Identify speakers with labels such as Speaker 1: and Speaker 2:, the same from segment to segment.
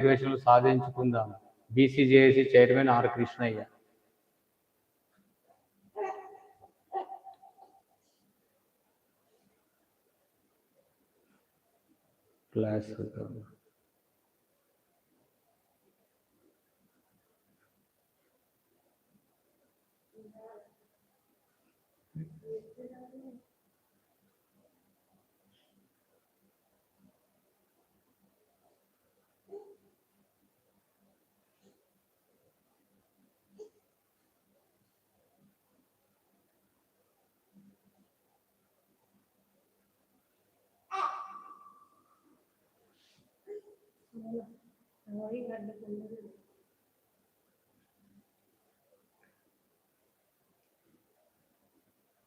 Speaker 1: రిజర్వేషన్లు సాధించుకుందాం. BCJAC chairman R Krishnaiah. Class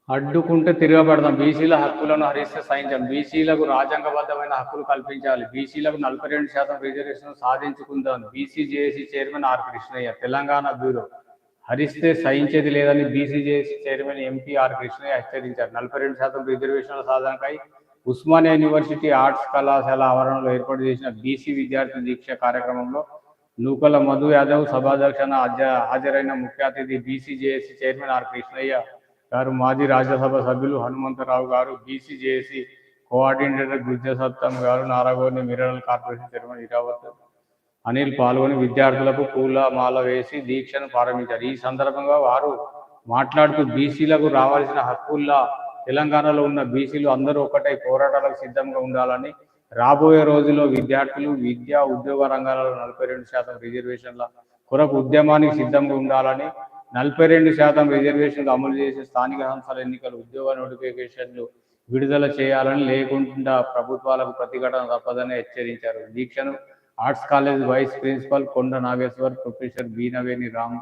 Speaker 1: అడ్డుకుంటే తిరగబడదాం. బీసీల హక్కులను హరిస్తే సహించాం బీసీలకు రాజ్యాంగబద్ధమైన హక్కులు కల్పించాలి. బీసీలకు నలభై రెండు శాతం reservation సాధించుకుందాం. BCJAC chairman R Krishnaiah Telangana bureau. హరిస్తే సహించేది లేదని BCJAC chairman MP R Krishnaiah హెచ్చరించారు. నలభై రెండు శాతం రిజర్వేషన్ల సాధనకై ఉస్మానియా యూనివర్సిటీ ఆర్ట్స్ కళాశాల ఆవరణలో ఏర్పాటు చేసిన బీసీ విద్యార్థి దీక్ష కార్యక్రమంలో నూకల మధు యాదవ్ సభాధ్యక్షన హాజరైన ముఖ్య అతిథి బీసీజేఏసీ చైర్మన్ ఆర్ కృష్ణయ్య గారు మాజీ రాజ్యసభ సభ్యులు హనుమంతరావు గారు బీసీజేఏసీ కోఆర్డినేటర్ గుజ్జసత్తం గారు Naragoni mineral corporation chairman Iravat Anil పాల్గొని విద్యార్థులకు పూల మాల వేసి దీక్షను ప్రారంభించారు. ఈ సందర్భంగా వారు మాట్లాడుతూ బీసీలకు రావాల్సిన హక్కుల్లా తెలంగాణలో ఉన్న బీసీలు అందరూ ఒకటై పోరాటాలకు సిద్ధంగా ఉండాలని రాబోయే రోజుల్లో విద్యార్థులు విద్యా ఉద్యోగ రంగాలలో నలభై రెండు శాతం రిజర్వేషన్ల కొరకు ఉద్యమానికి సిద్ధంగా ఉండాలని నలభై రెండు శాతం రిజర్వేషన్లు అమలు చేసే స్థానిక సంస్థల ఎన్నికలు ఉద్యోగ నోటిఫికేషన్లు విడుదల చేయాలని లేకుండా ప్రభుత్వాలకు ప్రతిఘటన తప్పదని హెచ్చరించారు. దీక్షను ఆర్ట్స్ కాలేజ్ వైస్ ప్రిన్సిపల్ కొండ నాగేశ్వర్ ప్రొఫెసర్ బీనవేని రామ్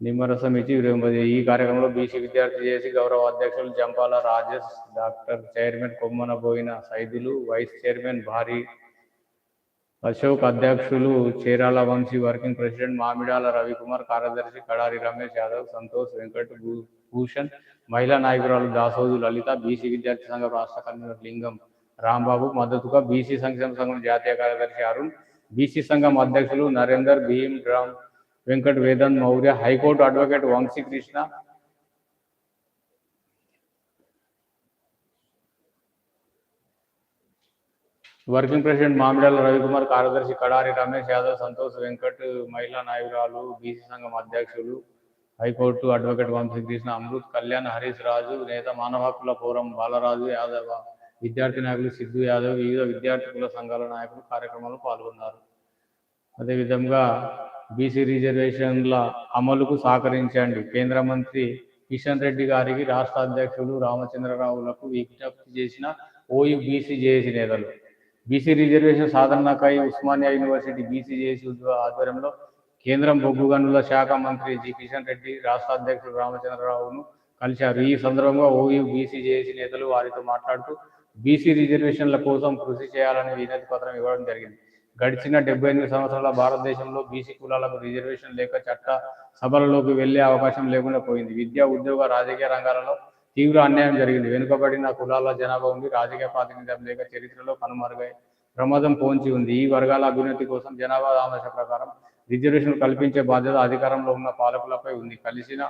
Speaker 1: నిమ్మరసం ఇచ్చి విరమింపజే ఈ కార్యక్రమంలో బీసీ విద్యార్థి చేసి గౌరవ అధ్యక్షులు Jampala Rajesh doctor chairman Kommana Boina Saidulu vice chairman Bhari Ashok అధ్యక్షులు చీరాల వంశీ వర్కింగ్ ప్రెసిడెంట్ మామిడాల రవికుమార్ కార్యదర్శి కడారి రమేష్ యాదవ్ సంతోష్ వెంకట్ భూ- భూషణ్ మహిళా నాయకురాలు దాసోజు లలిత బీసీ విద్యార్థి సంఘం రాష్ట్ర కన్వీనర్ లింగం రాంబాబు మద్దతుగా బీసీ సంక్షేమ సంఘం జాతీయ కార్యదర్శి అరుణ్ బీసీ సంఘం అధ్యక్షులు Narender Bhim Ram Venkata Vedan Maurya high court advocate Vamshi Krishna working president Mamidala Ravikumar కార్యదర్శి కడారి రమేష్ యాదవ్ సంతోష్ వెంకట్ మహిళా నాయకురాలు బీసీ సంఘం అధ్యక్షులు high court advocate Vamshi Krishna Amrit Kalyan Harish Raju నేత మానవ హక్కుల ఫోరం బాలరాజు యాదవ్ విద్యార్థి నాయకులు సిద్ధు యాదవ్ వివిధ విద్యార్థి కుల సంఘాల నాయకులు కార్యక్రమంలో పాల్గొన్నారు. అదేవిధంగా బీసీ రిజర్వేషన్ల అమలుకు సహకరించండి. కేంద్ర మంత్రి కిషన్ రెడ్డి గారికి రాష్ట్ర అధ్యక్షులు రామచంద్రరావులకు విజ్ఞప్తి చేసిన ఓయూ బీసీ జేఏసీ నేతలు. బీసీ రిజర్వేషన్ సాధనకై ఉస్మానియా యూనివర్సిటీ బీసీ జేఏసీ ఆధ్వర్యంలో కేంద్రం బొగ్గు గనుల శాఖ మంత్రి జి కిషన్ రెడ్డి రాష్ట్ర అధ్యక్షుడు రామచంద్రరావును కలిశారు. ఈ సందర్భంగా ఓయూ బీసీ జేఏసీ నేతలు వారితో మాట్లాడుతూ బీసీ రిజర్వేషన్ల కోసం కృషి చేయాలని వినతి పత్రం ఇవ్వడం జరిగింది. గడిచిన డెబ్బై ఎనిమిది సంవత్సరాల భారతదేశంలో బీసీ కులాలకు రిజర్వేషన్ లేక చట్ట సభలలోకి వెళ్ళే అవకాశం లేకుండా పోయింది. విద్యా ఉద్యోగ రాజకీయ రంగాలలో తీవ్ర అన్యాయం జరిగింది. వెనుకబడిన కులాల జనాభా ఉంది. రాజకీయ ప్రాతినిధ్యం లేక చరిత్రలో కనుమరుగై ప్రమాదం పోంచి ఉంది. ఈ వర్గాల అభ్యున్నతి కోసం జనాభా ఆదేశ ప్రకారం రిజర్వేషన్ కల్పించే బాధ్యత అధికారంలో ఉన్న పాలకులపై ఉంది. కలిసిన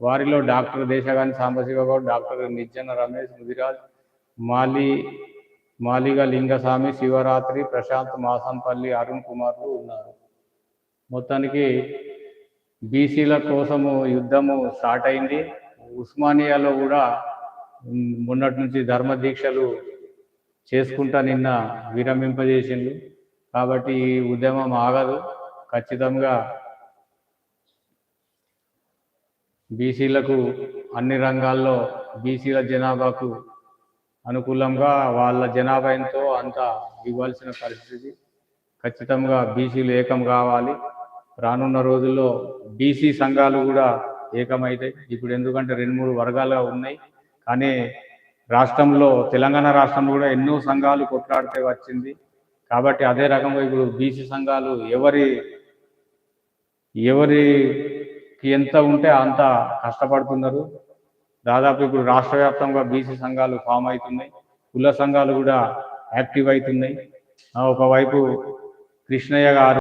Speaker 1: వారిలో డాక్టర్ దేశగాని సాంబశివ గౌడ్ డాక్టర్ నిజ్జన రమేష్ ముదిరాజ్ మాలి మాలిగ లింగస్వామి శివరాత్రి ప్రశాంత్ మాసంపల్లి అరుణ్ కుమార్లు ఉన్నారు. మొత్తానికి బీసీల కోసము యుద్ధము స్టార్ట్ అయింది. ఉస్మానియాలో కూడా మొన్నటి నుంచి ధర్మ దీక్షలు చేసుకుంటా నిన్న విరమింపజేసిండు కాబట్టి ఈ ఉద్యమం ఆగదు. ఖచ్చితంగా బీసీలకు అన్ని రంగాల్లో బీసీల జనాభాకు అనుకూలంగా వాళ్ళ జనాభా ఎంతో అంత ఇవ్వాల్సిన పరిస్థితి ఖచ్చితంగా బీసీలు ఏకం కావాలి. రానున్న రోజుల్లో బీసీ సంఘాలు కూడా ఏకమైతాయి. ఇప్పుడు ఎందుకంటే రెండు మూడు వర్గాలుగా ఉన్నాయి. కానీ రాష్ట్రంలో తెలంగాణ రాష్ట్రంలో కూడా ఎన్నో సంఘాలు కొట్లాడితే వచ్చింది. కాబట్టి అదే రకంగా ఇప్పుడు బీసీ సంఘాలు ఎవరి ఎవరికి ఎంత ఉంటే అంత కష్టపడుతున్నారు. దాదాపు ఇప్పుడు రాష్ట్ర వ్యాప్తంగా బీసీ సంఘాలు ఫామ్ అవుతున్నాయి. కుల సంఘాలు కూడా యాక్టివ్ అవుతున్నాయి. ఒకవైపు కృష్ణయ్య గారు